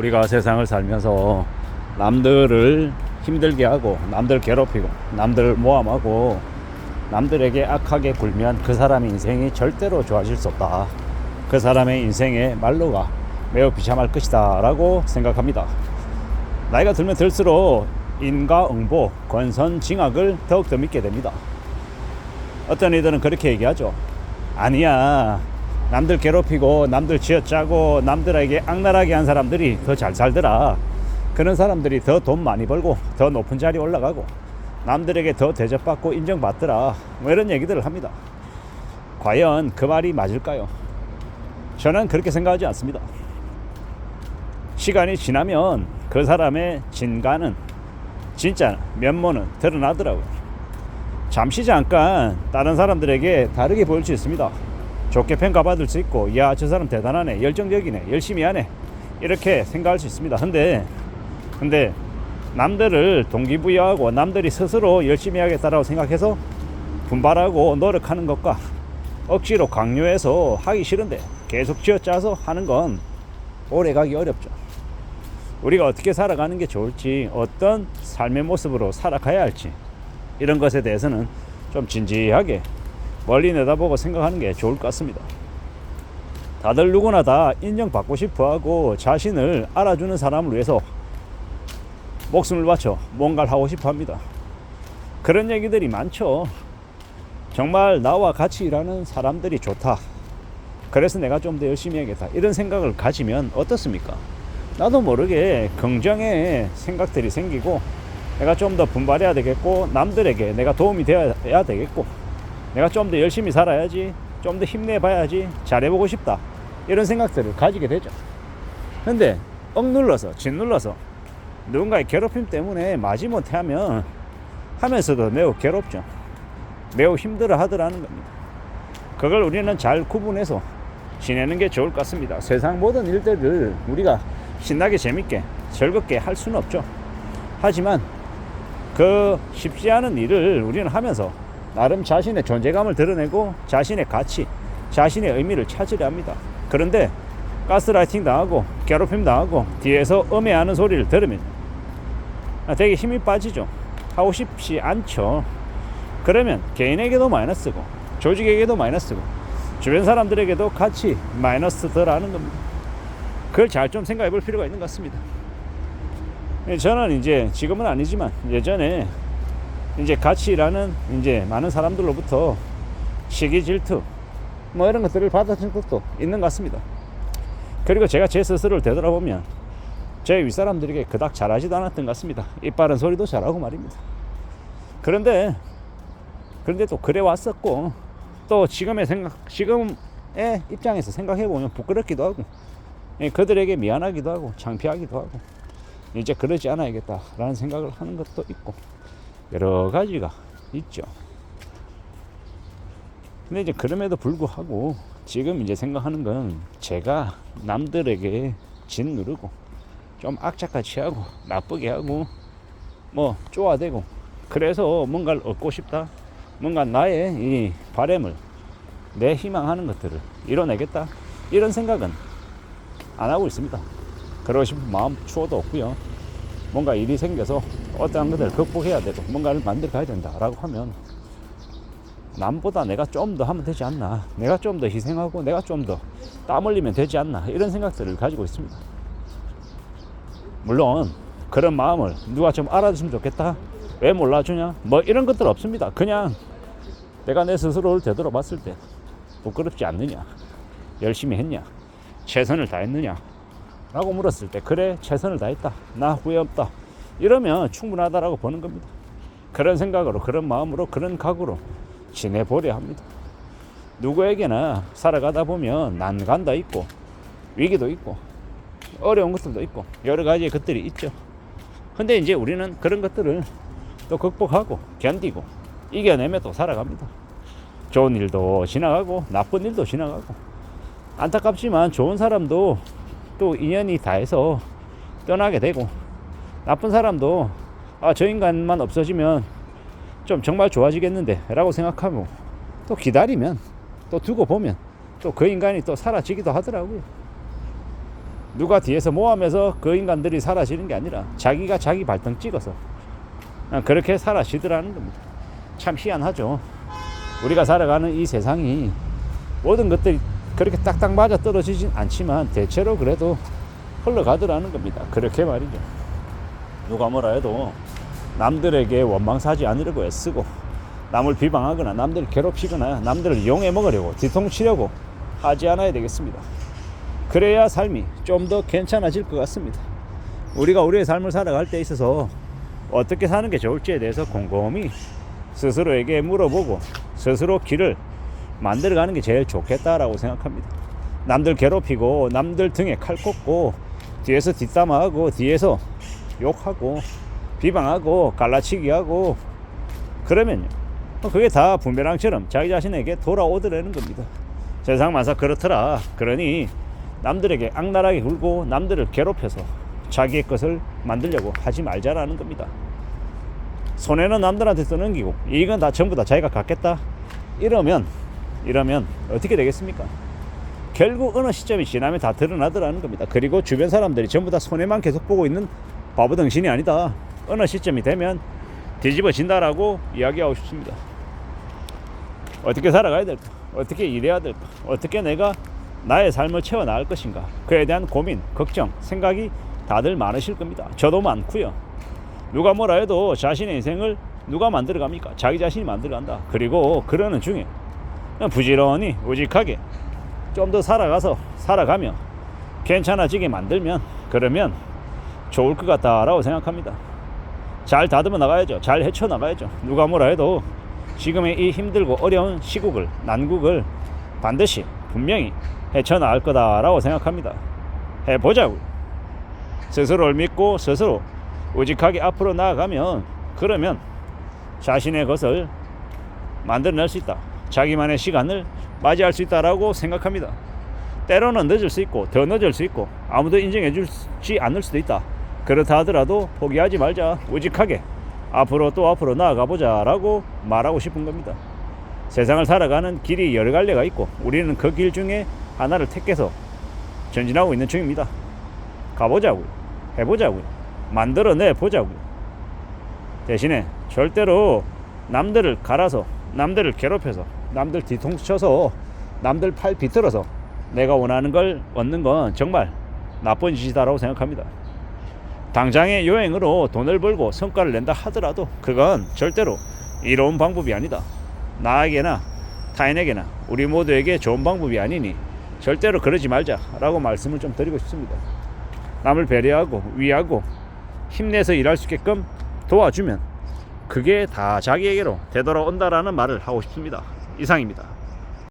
우리가 세상을 살면서 남들을 힘들게 하고 남들 괴롭히고 남들 모함하고 남들에게 악하게 굴면 그 사람의 인생이 절대로 좋아질 수 없다. 그 사람의 인생의 말로가 매우 비참할 것이다 라고 생각합니다. 나이가 들면 들수록 인과응보, 권선징악을 더욱더 믿게 됩니다. 어떤 이들은 그렇게 얘기하죠. 아니야. 남들 괴롭히고 남들 쥐어짜고 남들에게 악랄하게 한 사람들이 더 잘 살더라. 그런 사람들이 더 돈 많이 벌고 더 높은 자리 올라가고 남들에게 더 대접받고 인정받더라. 뭐 이런 얘기들을 합니다. 과연 그 말이 맞을까요? 저는 그렇게 생각하지 않습니다. 시간이 지나면 그 사람의 진가는 진짜 면모는 드러나더라고요. 잠시 잠깐 다른 사람들에게 다르게 보일 수 있습니다. 좋게 평가받을 수 있고, 야, 저 사람 대단하네, 열정적이네, 열심히 하네, 이렇게 생각할 수 있습니다. 근데, 근데, 남들을 동기부여하고 남들이 스스로 열심히 하겠다라고 생각해서 분발하고 노력하는 것과 억지로 강요해서 하기 싫은데 계속 쥐어짜서 하는 건 오래 가기 어렵죠. 우리가 어떻게 살아가는 게 좋을지, 어떤 삶의 모습으로 살아가야 할지, 이런 것에 대해서는 좀 진지하게 멀리 내다보고 생각하는 게 좋을 것 같습니다. 다들 누구나 다 인정받고 싶어 하고 자신을 알아주는 사람을 위해서 목숨을 바쳐 뭔가를 하고 싶어 합니다. 그런 얘기들이 많죠. 정말 나와 같이 일하는 사람들이 좋다. 그래서 내가 좀 더 열심히 해야겠다. 이런 생각을 가지면 어떻습니까? 나도 모르게 긍정의 생각들이 생기고 내가 좀 더 분발해야 되겠고 남들에게 내가 도움이 되어야 되겠고 내가 좀 더 열심히 살아야지 좀 더 힘내봐야지 잘해보고 싶다. 이런 생각들을 가지게 되죠. 근데 억눌러서 짓눌러서 누군가의 괴롭힘 때문에 마지못해 하면 하면서도 매우 괴롭죠. 매우 힘들어 하더라는 겁니다. 그걸 우리는 잘 구분해서 지내는 게 좋을 것 같습니다. 세상 모든 일들을 우리가 신나게 재밌게 즐겁게 할 수는 없죠. 하지만 그 쉽지 않은 일을 우리는 하면서 나름 자신의 존재감을 드러내고 자신의 가치, 자신의 의미를 찾으려 합니다. 그런데 가스라이팅 당하고 괴롭힘 당하고 뒤에서 음해하는 소리를 들으면 되게 힘이 빠지죠. 하고 싶지 않죠. 그러면 개인에게도 마이너스고 조직에게도 마이너스고 주변 사람들에게도 같이 마이너스더라는 겁니다. 그걸 잘 좀 생각해 볼 필요가 있는 것 같습니다. 예, 저는 이제 지금은 아니지만 예전에 이제 같이 일하는 이제 많은 사람들로부터 시기 질투 뭐 이런 것들을 받아준 것도 있는 것 같습니다. 그리고 제가 제 스스로를 되돌아보면 제 윗사람들에게 그닥 잘하지도 않았던 것 같습니다. 이빠른 소리도 잘하고 말입니다. 그런데 그런데 또 그래 왔었고 또 지금의 생각 지금의 입장에서 생각해 보면 부끄럽기도 하고 예, 그들에게 미안하기도 하고 창피하기도 하고 이제 그러지 않아야겠다라는 생각을 하는 것도 있고 여러 가지가 있죠. 근데 이제 그럼에도 불구하고 지금 이제 생각하는 건 제가 남들에게 짓누르고 좀 악착같이 하고 나쁘게 하고 뭐 쪼아대고 그래서 뭔가를 얻고 싶다. 뭔가 나의 이 바램을 내 희망하는 것들을 이뤄내겠다. 이런 생각은 안 하고 있습니다. 그러고 싶은 마음 추워도 없고요. 뭔가 일이 생겨서 어떠한 것들을 극복해야 되고 뭔가를 만들어 가야 된다라고 하면 남보다 내가 좀 더 하면 되지 않나. 내가 좀 더 희생하고 내가 좀 더 땀 흘리면 되지 않나. 이런 생각들을 가지고 있습니다. 물론 그런 마음을 누가 좀 알아줬으면 좋겠다. 왜 몰라주냐? 뭐 이런 것들 없습니다. 그냥 내가 내 스스로를 되돌아봤을 때 부끄럽지 않느냐? 열심히 했냐? 최선을 다했느냐? 라고 물었을 때 그래 최선을 다했다. 나 후회 없다 이러면 충분하다라고 보는 겁니다. 그런 생각으로 그런 마음으로 그런 각오로 지내보려 합니다. 누구에게나 살아가다 보면 난간도 있고 위기도 있고 어려운 것들도 있고 여러 가지의 것들이 있죠. 근데 이제 우리는 그런 것들을 또 극복하고 견디고 이겨내며 또 살아갑니다. 좋은 일도 지나가고 나쁜 일도 지나가고 안타깝지만 좋은 사람도 또 인연이 다해서 떠나게 되고 나쁜 사람도 아 저 인간만 없어지면 좀 정말 좋아지겠는데 라고 생각하고 또 기다리면 또 두고 보면 또 그 인간이 또 사라지기도 하더라고요 누가 뒤에서 모하면서 그 인간들이 사라지는 게 아니라 자기가 자기 발등 찍어서 아, 그렇게 사라지더라는 겁니다. 참 희한하죠. 우리가 살아가는 이 세상이 모든 것들이 그렇게 딱딱 맞아 떨어지진 않지만 대체로 그래도 흘러가더라는 겁니다. 그렇게 말이죠. 누가 뭐라 해도 남들에게 원망사지 않으려고 애쓰고 남을 비방하거나 남들을 괴롭히거나 남들을 이용해 먹으려고 뒤통치려고 하지 않아야 되겠습니다. 그래야 삶이 좀 더 괜찮아질 것 같습니다. 우리가 우리의 삶을 살아갈 때 있어서 어떻게 사는 게 좋을지에 대해서 곰곰이 스스로에게 물어보고 스스로 길을 만들어가는 게 제일 좋겠다라고 생각합니다. 남들 괴롭히고 남들 등에 칼 꽂고 뒤에서 뒷담화하고 뒤에서 욕하고 비방하고 갈라치기하고 그러면요 그게 다 부메랑처럼 자기 자신에게 돌아오더라는 겁니다. 세상 만사 그렇더라. 그러니 남들에게 악랄하게 굴고 남들을 괴롭혀서 자기의 것을 만들려고 하지 말자라는 겁니다. 손해는 남들한테 떠넘기고 이익은 다 전부 다 자기가 갖겠다. 이러면 이러면 어떻게 되겠습니까? 결국 어느 시점이 지나면 다 드러나더라는 겁니다. 그리고 주변 사람들이 전부 다 손해만 계속 보고 있는 바보 당신이 아니다. 어느 시점이 되면 뒤집어진다라고 이야기하고 싶습니다. 어떻게 살아가야 될까? 어떻게 일해야 될까? 어떻게 내가 나의 삶을 채워 나갈 것인가? 그에 대한 고민, 걱정, 생각이 다들 많으실 겁니다. 저도 많고요. 누가 뭐라 해도 자신의 인생을 누가 만들어 갑니까? 자기 자신이 만들어 간다. 그리고 그러는 중에 부지런히 우직하게 좀 더 살아가서 살아가며 괜찮아지게 만들면 그러면 좋을 것 같다라고 생각합니다. 잘 다듬어 나가야죠. 잘 헤쳐 나가야죠. 누가 뭐라 해도 지금의 이 힘들고 어려운 시국을 난국을 반드시 분명히 헤쳐 나갈 거다라고 생각합니다. 해보자고요. 스스로를 믿고 스스로 우직하게 앞으로 나아가면 그러면 자신의 것을 만들어낼 수 있다. 자기만의 시간을 맞이할 수 있다라고 생각합니다. 때로는 늦을 수 있고 더 늦을 수 있고 아무도 인정해 주지 않을 수도 있다. 그렇다 하더라도 포기하지 말자. 우직하게 앞으로 또 앞으로 나아가 보자라고 말하고 싶은 겁니다. 세상을 살아가는 길이 여러 갈래가 있고 우리는 그 길 중에 하나를 택해서 전진하고 있는 중입니다. 가보자고요. 해보자고요. 만들어내 보자고요. 대신에 절대로 남들을 갈아서 남들을 괴롭혀서 남들 뒤통수 쳐서 남들 팔 비틀어서 내가 원하는 걸 얻는 건 정말 나쁜 짓이다라고 생각합니다. 당장의 요행으로 돈을 벌고 성과를 낸다 하더라도 그건 절대로 이로운 방법이 아니다. 나에게나 타인에게나 우리 모두에게 좋은 방법이 아니니 절대로 그러지 말자라고 말씀을 좀 드리고 싶습니다. 남을 배려하고 위하고 힘내서 일할 수 있게끔 도와주면 그게 다 자기에게로 되돌아온다라는 말을 하고 싶습니다. 이상입니다.